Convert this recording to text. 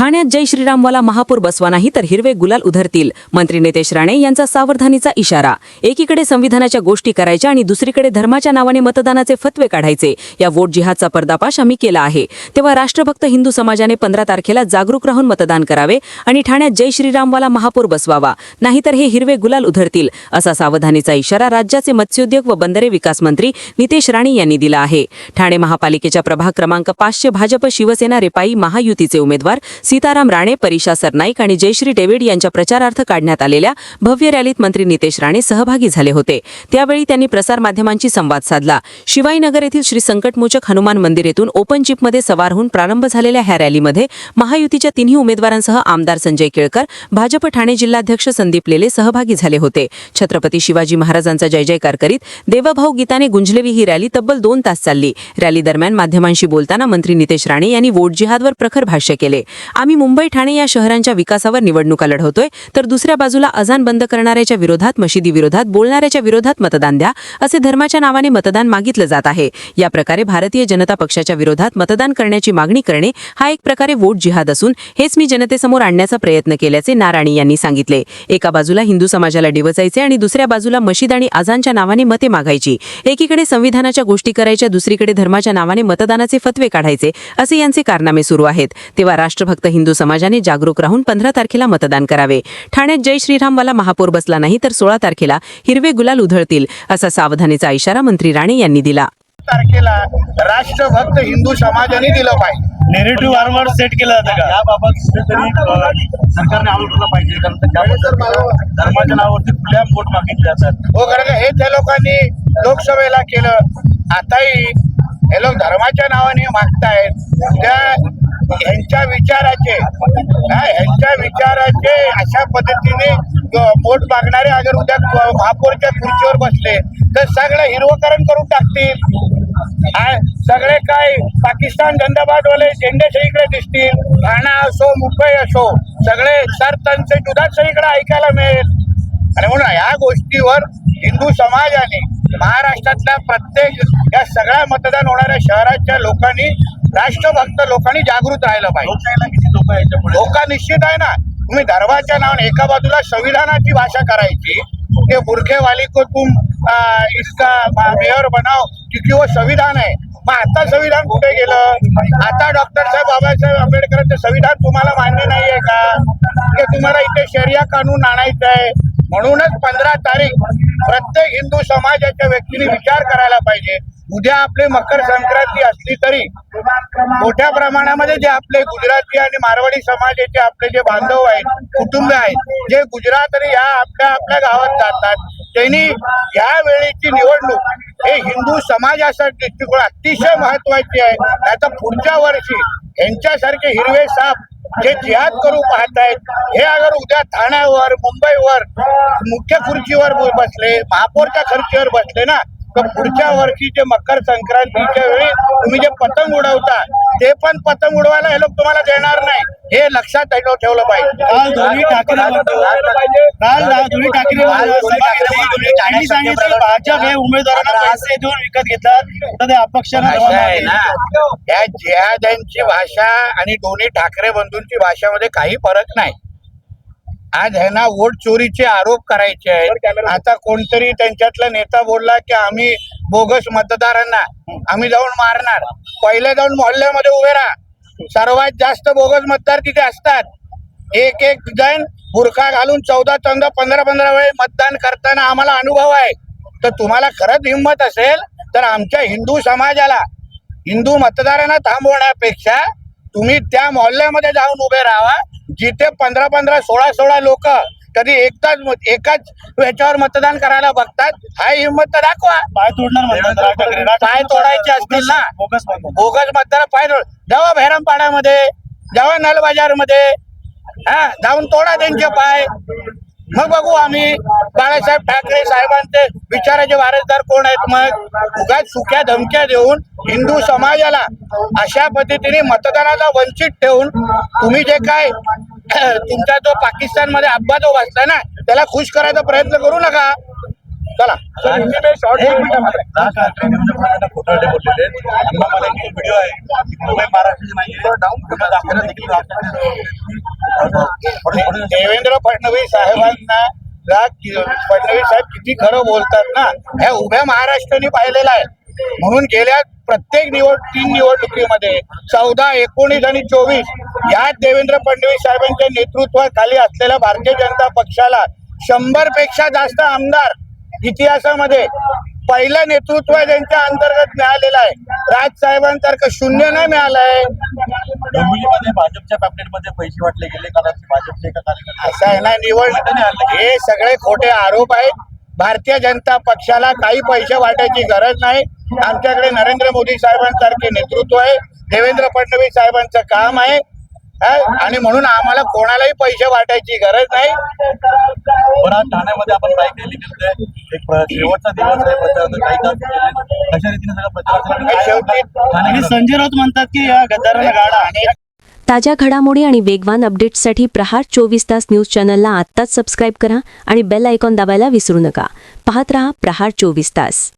ठाण्यात जय श्रीरामवाला महापूर बसवा नाही तर हिरवे गुलाल उधरतील. मंत्री नितेश राणे यांचा सावधानीचा इशारा. एकीकडे संविधानाच्या गोष्टी करायच्या आणि दुसरीकडे धर्माच्या नावाने मतदानाचे फतवे काढायचे. या वोट जिहादचा पर्दापाश आम्ही केला आहे. तेव्हा राष्ट्रभक्त हिंदू समाजाने पंधरा तारखेला जागरूक राहून मतदान करावे आणि ठाण्यात जय श्रीरामवाला महापूर बसवावा. नाहीतर हे हिरवे गुलाल उधरतील असा सावधानीचा इशारा राज्याचे मत्स्योद्योग व बंदरे विकास मंत्री नितेश राणे यांनी दिला आहे. ठाणे महापालिकेच्या प्रभाग क्रमांक पाचशे भाजप शिवसेना रेपाई महायुतीचे उमेदवार सीताराम राणे परीशा सरनाईक आणि जयश्री डेव्हिड यांच्या प्रचारार्थ काढण्यात आलेल्या भव्य रॅलीत मंत्री नितेश राणे सहभागी झाले होते. त्यावेळी त्यांनी प्रसारमाध्यमांशी संवाद साधला. शिवाईनगर येथील श्री संकटमोचक हनुमान मंदिर येथून ओपन जीपमध्ये सवार होऊन प्रारंभ झालेल्या ह्या रॅलीमध्ये महायुतीच्या तिन्ही उमेदवारांसह आमदार संजय केळकर भाजप ठाणे जिल्हाध्यक्ष संदीप लेले सहभागी झाले होते. छत्रपती शिवाजी महाराजांचा जय जयकार करीत देवभाऊ गीताने गुंजलेली ही रॅली तब्बल दोन तास चालली. रॅली दरम्यान माध्यमांशी बोलताना मंत्री नितेश राणे यांनी वोट जिहादवर प्रखर भाष्य केले. आम्ही मुंबई ठाणे या शहरांच्या विकासावर निवडणुका लढवतोय तर दुसऱ्या बाजूला अजान बंद करणाऱ्याच्या विरोधात मशिदी विरोधात बोलणाऱ्याच्या विरोधात मतदान द्या असे धर्माच्या नावाने मतदान मागितलं जात आहे. या प्रकारे भारतीय जनता पक्षाच्या विरोधात मतदान करण्याची मागणी करणे हा एक प्रकारे वोट जिहाद असून हेच मी जनतेसमोर आणण्याचा प्रयत्न केल्याचे नाराणी यांनी सांगितले. एका बाजूला हिंदू समाजाला डिवचायचे आणि दुसऱ्या बाजूला मशीद आणि अजानच्या नावाने मते मागायची. एकीकडे संविधानाच्या गोष्टी करायच्या दुसरीकडे धर्माच्या नावाने मतदानाचे फतवे काढायचे असे यांचे कारनामे सुरू आहेत. तेव्हा राष्ट्रभक्त हिंदू समाजाने जागरूक राहून पंधरा तारखेला मतदान करावे. ठाण्यात जय श्रीरामवाला महापौर बसला नाही तर सोळा तारखेला हिरवे गुलाल उधळतील असा सावधानीचा इशारा मंत्री राणे यांनी दिला. तारखेला राष्ट्रभक्त हिंदू समाजाने दिलं पाहिजे. नेरेटिव्ह वारंवार सेट केलं जातं का? याबाबत कुठेतरी सरकारने आवडलं पाहिजे कारण धर्माच्या नावावरती खुल्या पोट मागितले जातात. हो कारण का हे त्या लोकांनी लोकसभेला केलं आताही हे लोक धर्माच्या नावाने मागतायत. त्या ह्यांच्या विचाराचे यांच्या ह्यांच्या विचाराचे अशा पद्धतीने पोट वोट मागणारे अगर उद्या महापौरच्या खुर्चीवर बसले तर सगळं हिरवकरण करून टाकतील. सगळे काय पाकिस्तान धंदाबादवाले झेंडे सगळीकडे दिसतील. ठाणा असो मुंबई असो सगळे सर त्यांचे दुधात सगळीकडे ऐकायला मिळेल. आणि म्हणून या गोष्टीवर हिंदू समाजाने महाराष्ट्रातल्या प्रत्येक या सगळ्या मतदान होणाऱ्या शहराच्या लोकांनी राष्ट्रभक्त लोकांनी जागृत राहिलं पाहिजे. लोक निश्चित आहे ना. तुम्ही धर्माच्या नावाने एका बाजूला संविधानाची भाषा करायची. ते बुरखेवाली को तुम आ, इसका मेयर बनाव क्योंकि वो संविधान आहे. मग आता संविधान कुठे गेलं? आता डॉक्टर साहेब बाबासाहेब आंबेडकरांचं संविधान तुम्हाला मान्य नाहीये का? की तुम्हाला इथे शरिया कानून आणायचं आहे म्हणूनच पंधरा तारीख प्रत्येक हिंदू समाजाच्या व्यक्तीने विचार करायला पाहिजे. उद्या आपली मकर संक्रांती असली तरी मोठ्या प्रमाणामध्ये जे आपले गुजराती आणि मारवाडी समाजाचे आपले जे बांधव आहेत कुटुंब आहेत जे गुजरात आणि या आपल्या आपल्या गावात जातात त्यांनी या वेळेची निवडणूक हे हिंदू समाजासाठी दृष्टिकोन अतिशय महत्वाची आहे. आता पुढच्या वर्षी यांच्यासारखे हिरवे साप जे जिहाद करू पाहतायत हे अगर उद्या ठाण्यावर मुंबईवर मुख्य खुर्चीवर बसले महापौरच्या खुर्चीवर बसले ना तर पुढच्या वर्षी जे मकर संक्रांतीच्या वेळी तुम्ही जे पतंग उडवता ते पण पतंग उडवायला हे लोक तुम्हाला देणार नाही. हे लक्षात ठेव- ठेवलं पाहिजे. काल दोन्ही ठाकरे काल दोन्ही ठाकरे. त्यांनी सांगितलं भाजप हे. उमेदवारांना देऊन विकत घेतात. तर ते या जिहाद्यांची भाषा आणि दोन्ही ठाकरे बंधूंची भाषामध्ये काही फरक नाही. आज ह्यांना वोट चोरीचे आरोप करायचे आहेत. आता कोणतरी त्यांच्यातला नेता बोलला की आम्ही बोगस मतदारांना आम्ही जाऊन मारणार. पहिले जाऊन मोहल्ल्यामध्ये उभे राहा. सर्वात जास्त बोगस मतदार तिथे असतात. एक एक जण बुरखा घालून चौदा चौदा पंधरा पंधरा वेळेस मतदान करताना आम्हाला अनुभव आहे. तर तुम्हाला खरंच हिंमत असेल तर आमच्या हिंदू समाजाला हिंदू मतदारांना थांबवण्यापेक्षा तुम्ही त्या मोहल्ल्यामध्ये जाऊन उभे राहा जिथे पंधरा पंधरा सोळा सोळा लोक कधी एकदाच एकाच याच्यावर मतदान करायला बघतात. हा हिंमत तर दाखवा. पाय तोडणार पाय तोडायचे असतील ना. बोगस मतदार पाय तोड जावा भैरमपाड्यामध्ये जावा नल बाजारमध्ये हा जाऊन तोडा त्यांचे पाय. मग बघू आम्ही. बाळासाहेब ठाकरे साहेबांचे विचाराचे वारसदार कोण आहेत मग? उगाच सुक्या धमक्या देऊन हिंदू समाजाला अशा पद्धतीने मतदानाला वंचित ठेवून तुम्ही जे काय तुमचा जो पाकिस्तानमध्ये अब्बा जो ना त्याला खुश करायचा प्रयत्न करू नका. चला. व्हिडिओ आहे. देवेंद्र फडणवीस साहेबांना फडणवीस साहेब किती खरं बोलतात ना. ह्या उभ्या महाराष्ट्राने पाहिलेलं आहे. म्हणून गेल्या प्रत्येक निवड तीन निवडणुकीमध्ये चौदा एकोणीस आणि चोवीस या देवेंद्र फडणवीस साहेबांच्या नेतृत्वाखाली असलेल्या भारतीय जनता पक्षाला शंभरपेक्षा जास्त आमदार इतिहासामध्ये पहिलं नेतृत्व त्यांच्या अंतर्गत मिळालेलं आहे. राज साहेबांसारखं शून्य नाही मिळालंय डोंबिवलीमध्ये भाजपच्या पैसे वाटले गेले भाजपचे असं आहे ना निवड हे सगळे खोटे आरोप आहेत. भारतीय जनता पक्षाला काही पैसे वाटायची गरज नाही. आमच्याकडे नरेंद्र मोदी साहेबांसारखे नेतृत्व आहे देवेंद्र फडणवीस साहेबांचं काम आहे हा? आणि म्हणून आम्हाला कोणालाही पैसे वाटायची गरज नाही. बरं ठाण्यामध्ये आपण बाईक रॅली शेवटचा दिवस आहे प्रचाराचा काही तास गेले. कशा रीतीने सगळं प्रचार संजय राऊत म्हणतात की या गद्दारांना गाडा आणि ताज्या घडामोडी आणि वेगवान अपडेट्ससाठी प्रहार चोवीस तास न्यूज चॅनलला आत्ताच सबस्क्राईब करा आणि बेल आयकॉन दाबायला विसरू नका. पाहत रहा प्रहार चोवीस तास.